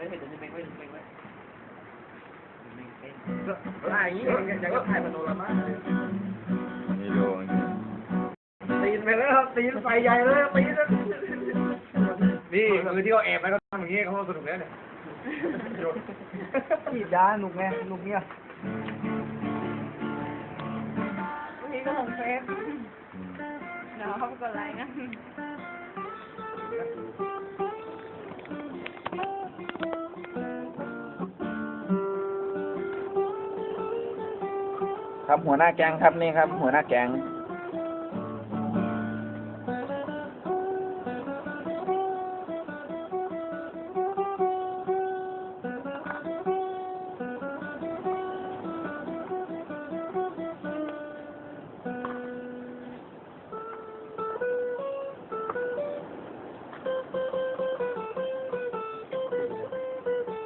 ฮ้ยเดี๋ยวจะเป็นไว้เป็นไว้ถ่ายอย่างนี้อย่างก็ถ่ายมโนรามานี่ดูตีนไปแล้วครับตีนไฟใหญ่เลยตีนนี่คือที่เขาแอบไปเขาทำอย่างนี้เขาสนุกแล้วเนี่ยฉีดยาหนุกไงหนุกเนี่ยวันนี้ก็ลงเฟซเดี๋ยวเขาไปกดไลค์นะ ครับหัวหน้าแก๊งครับนี่ครับ หัวหน้าแก๊ง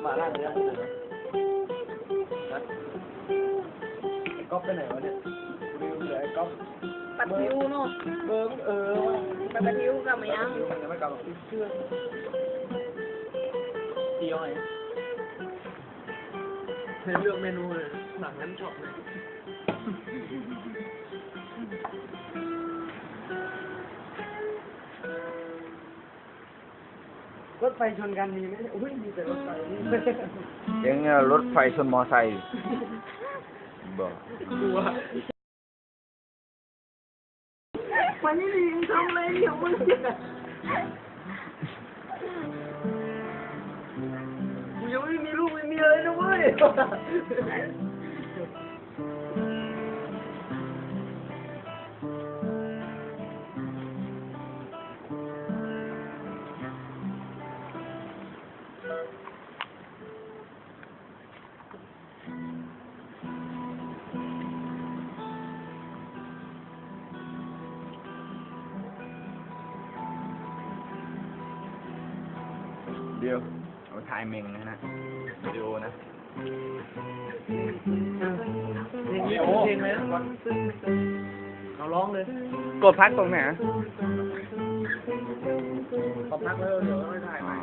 มาล่าเรือ ก๊อฟไปไหนวะเนี่ยลืมเหลือไอ้ก๊อฟปัดผิวเนาะเบิร์เออว่ะปัดผิวกลับมายังมันยังไม่กลับหรอกเชื่อตีอ้อยให้เลือกเมนูเลยสั่งงั้นชอบเลยรถไฟชนกันมีไหมอุ้ยมีแต่รถไฟนี่เยังรถไฟชนมอไซค์ บอกกลัวมันไม่ดีทำอะไรเนี่ยมึงเนี่ยกูยังไม่มีลูกไม่มีอะไรนะเว้ย เดี๋ยวเอาถ่ายเมงนะนะวิดีโอนะเพลงนี้เพลงอะไรนะเราร้องเลยกดพักตรงไหนขอพักแล้วเดี๋ยวไม่ถ่ายใหม่